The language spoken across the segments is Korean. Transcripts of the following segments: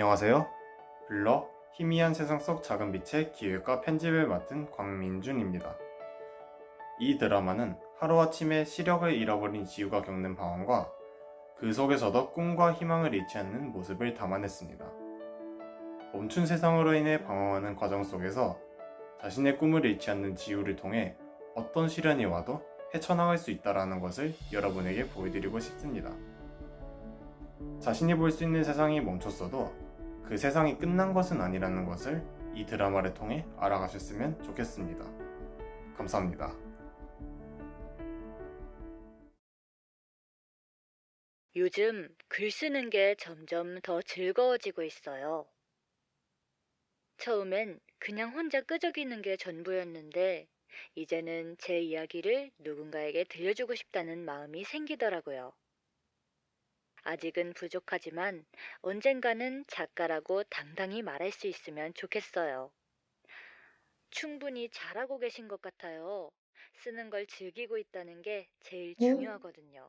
안녕하세요. 블러 희미한 세상 속 작은 빛의 기획과 편집을 맡은 광민준입니다. 이 드라마는 하루아침에 시력을 잃어버린 지우가 겪는 방황과 그 속에서도 꿈과 희망을 잃지 않는 모습을 담아냈습니다. 멈춘 세상으로 인해 방황하는 과정 속에서 자신의 꿈을 잃지 않는 지우를 통해 어떤 시련이 와도 헤쳐나갈 수 있다는 것을 여러분에게 보여드리고 싶습니다. 자신이 볼 수 있는 세상이 멈췄어도 그 세상이 끝난 것은 아니라는 것을 이 드라마를 통해 알아가셨으면 좋겠습니다. 감사합니다. 요즘 글 쓰는 게 점점 더 즐거워지고 있어요. 처음엔 그냥 혼자 끄적이는 게 전부였는데, 이제는 제 이야기를 누군가에게 들려주고 싶다는 마음이 생기더라고요. 아직은 부족하지만 언젠가는 작가라고 당당히 말할 수 있으면 좋겠어요. 충분히 잘하고 계신 것 같아요. 쓰는 걸 즐기고 있다는 게 제일 어? 중요하거든요.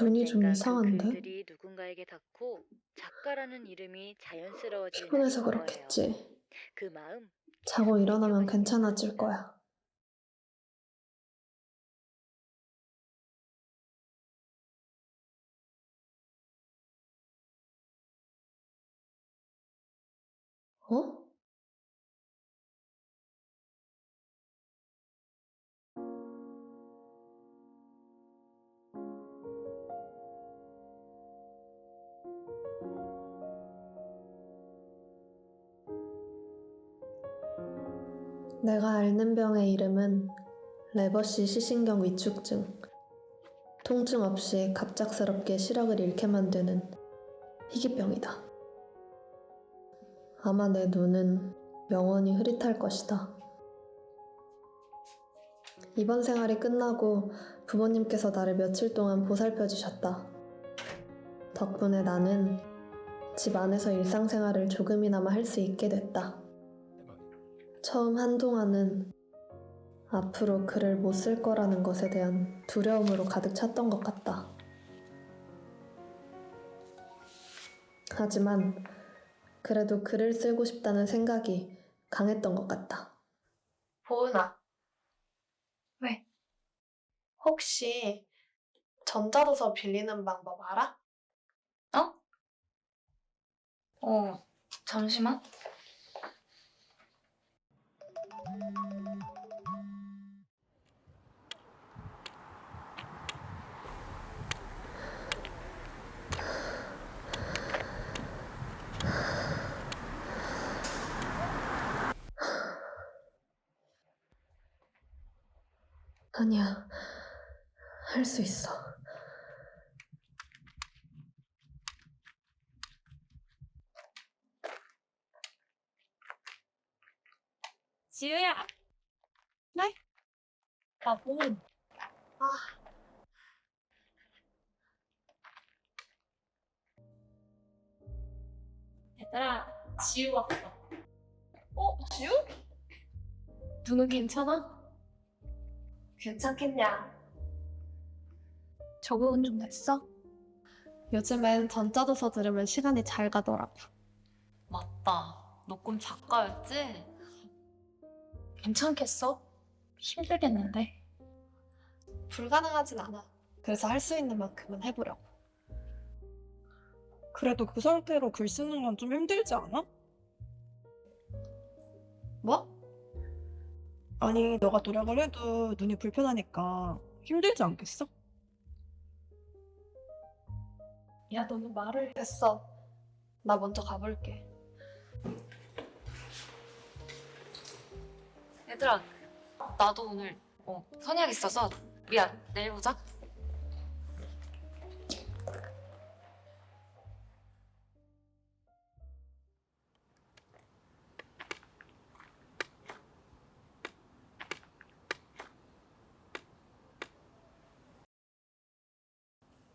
눈이 좀 언젠가 그 이상한데? 글들이 누군가에게 닿고 작가라는 이름이 자연스러워질 피곤해서 거예요. 그렇겠지. 그 마음 자고 일어나면 괜찮아질. 거야. 어? 내가 앓는 병의 이름은 레버시 시신경 위축증. 통증 없이 갑작스럽게 시력을 잃게 만드는 희귀병이다. 아마 내 눈은 영원히 흐릿할 것이다. 이번 생활이 끝나고 부모님께서 나를 며칠 동안 보살펴 주셨다. 덕분에 나는 집 안에서 일상생활을 조금이나마 할 수 있게 됐다. 처음 한동안은 앞으로 글을 못 쓸 거라는 것에 대한 두려움으로 가득 찼던 것 같다. 하지만 그래도 글을 쓰고 싶다는 생각이 강했던 것 같다. 보은아. 왜? 혹시 전자도서 빌리는 방법 알아? 어, 잠시만. 아니야. 할 수 있어. 지우야. 네? 나 보은. 아. 얘들아, 지우 왔어. 어, 지우? 눈은 괜찮아? 괜찮겠냐? 적응은 좀 됐어? 요즘엔 전자도서 들으면 시간이 잘 가더라고. 맞다. 너 꿈 작가였지? 괜찮겠어? 힘들겠는데. 불가능하진 않아. 그래서 할 수 있는 만큼은 해보려고. 그래도 그 상태로 글 쓰는 건 좀 힘들지 않아? 뭐? 아니, 너가 노력을 해도 눈이 불편하니까 힘들지 않겠어? 야, 너는 말을. 됐어. 나 먼저 가볼게. 얘들아, 나도 오늘 어, 선약 있어서 미안. 내일 보자.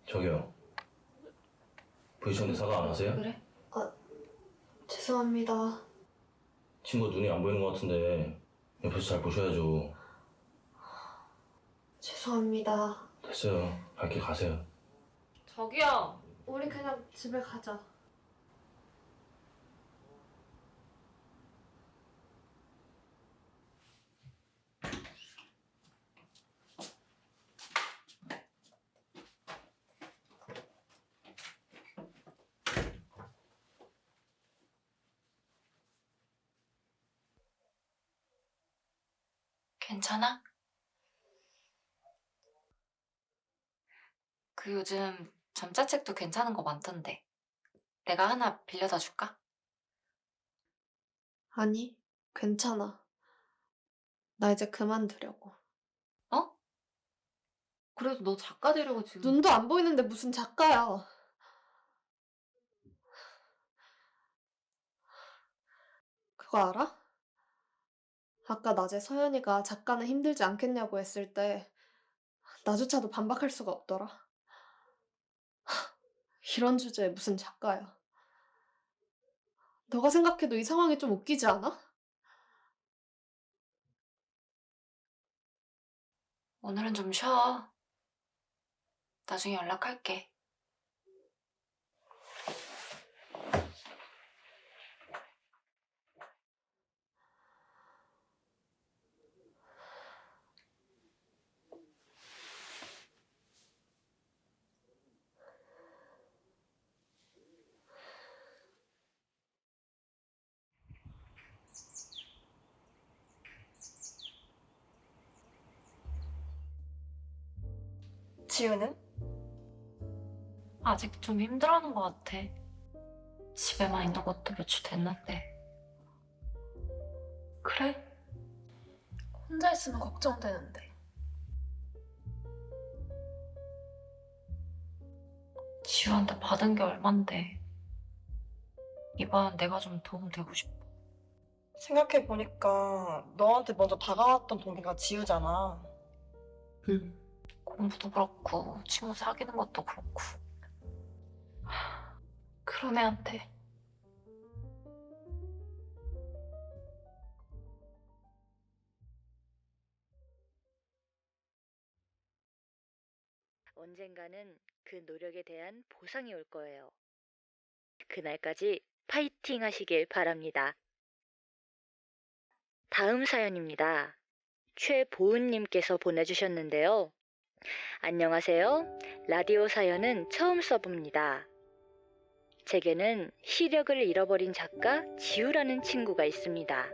저기요. 부딪혔는데 사과 안 하세요? 그래? 죄송합니다. 친구 눈이 안 보이는 것 같은데 옆에서 잘 보셔야죠. 죄송합니다. 됐어요. 밝게 가세요. 저기요. 우리 그냥 집에 가자. 괜찮아? 그 요즘 전자책도 괜찮은 거 많던데. 내가 하나 빌려다 줄까? 아니, 괜찮아. 나 이제 그만두려고. 어? 그래도 너 작가 되려고 지금. 눈도 안 보이는데 무슨 작가야. 그거 알아? 아까 낮에 서연이가 작가는 힘들지 않겠냐고 했을 때 나조차도 반박할 수가 없더라. 이런 주제에 무슨 작가야. 너가 생각해도 이 상황이 좀 웃기지 않아? 오늘은 좀 쉬어. 나중에 연락할게. 지우는? 아직 좀 힘들어하는 것 같아. 집에만 있는 것도 며칠 됐는데. 그래? 혼자 있으면 걱정되는데. 지우한테 받은 게 얼만데. 이번 내가 좀 도움 되고 싶어. 생각해보니까 너한테 먼저 다가왔던 동기가 지우잖아. 응. 공부도 그렇고, 친구 사귀는 것도 그렇고. 하, 그런 애한테. 언젠가는 그 노력에 대한 보상이 올 거예요. 그날까지 파이팅 하시길 바랍니다. 다음 사연입니다. 최보은님께서 보내주셨는데요. 안녕하세요. 라디오 사연은 처음 써봅니다. 제게는 시력을 잃어버린 작가 지우라는 친구가 있습니다.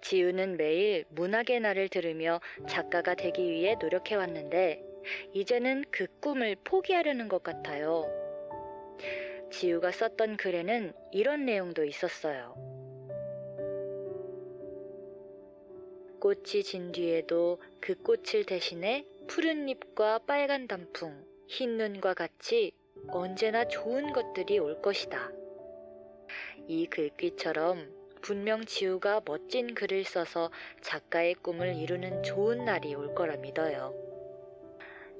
지우는 매일 문학의 날을 들으며 작가가 되기 위해 노력해왔는데, 이제는 그 꿈을 포기하려는 것 같아요. 지우가 썼던 글에는 이런 내용도 있었어요. 꽃이 진 뒤에도 그 꽃을 대신해 푸른 잎과 빨간 단풍, 흰 눈과 같이 언제나 좋은 것들이 올 것이다. 이 글귀처럼 분명 지우가 멋진 글을 써서 작가의 꿈을 이루는 좋은 날이 올 거라 믿어요.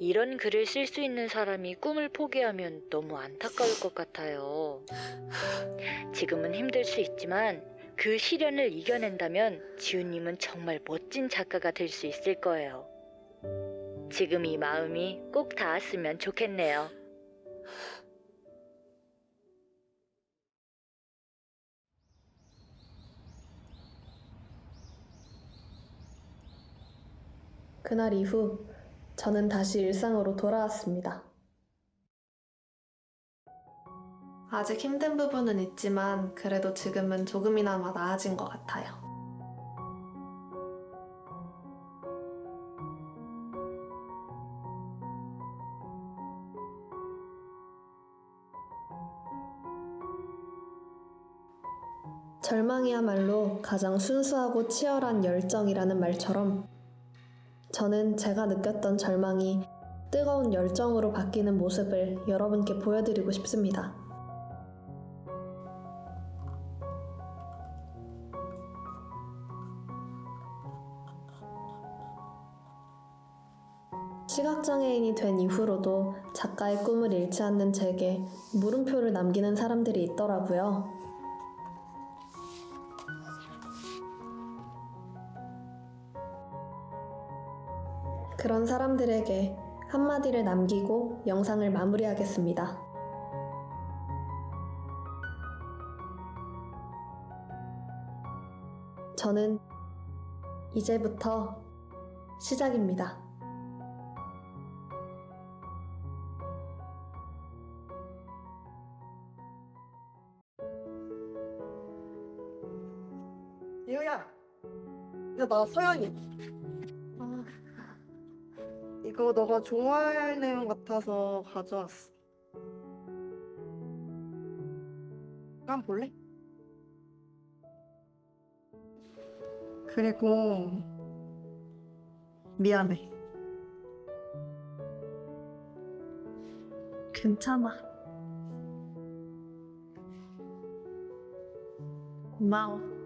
이런 글을 쓸 수 있는 사람이 꿈을 포기하면 너무 안타까울 것 같아요. 지금은 힘들 수 있지만 그 시련을 이겨낸다면 지우님은 정말 멋진 작가가 될 수 있을 거예요. 지금 이 마음이 꼭 닿았으면 좋겠네요. 그날 이후 저는 다시 일상으로 돌아왔습니다. 아직 힘든 부분은 있지만 그래도 지금은 조금이나마 나아진 것 같아요. 절망이야말로 가장 순수하고 치열한 열정이라는 말처럼 저는 제가 느꼈던 절망이 뜨거운 열정으로 바뀌는 모습을 여러분께 보여드리고 싶습니다. 시각장애인이 된 이후로도 작가의 꿈을 잃지 않는 제게 물음표를 남기는 사람들이 있더라고요. 그런 사람들에게 한마디를 남기고 영상을 마무리하겠습니다. 저는 이제부터 시작입니다. 지우야. 이거 나 서연이. 이거 너가 좋아할 내용 같아서 가져왔어. 한번 볼래? 그리고 미안해. 괜찮아. 고마워.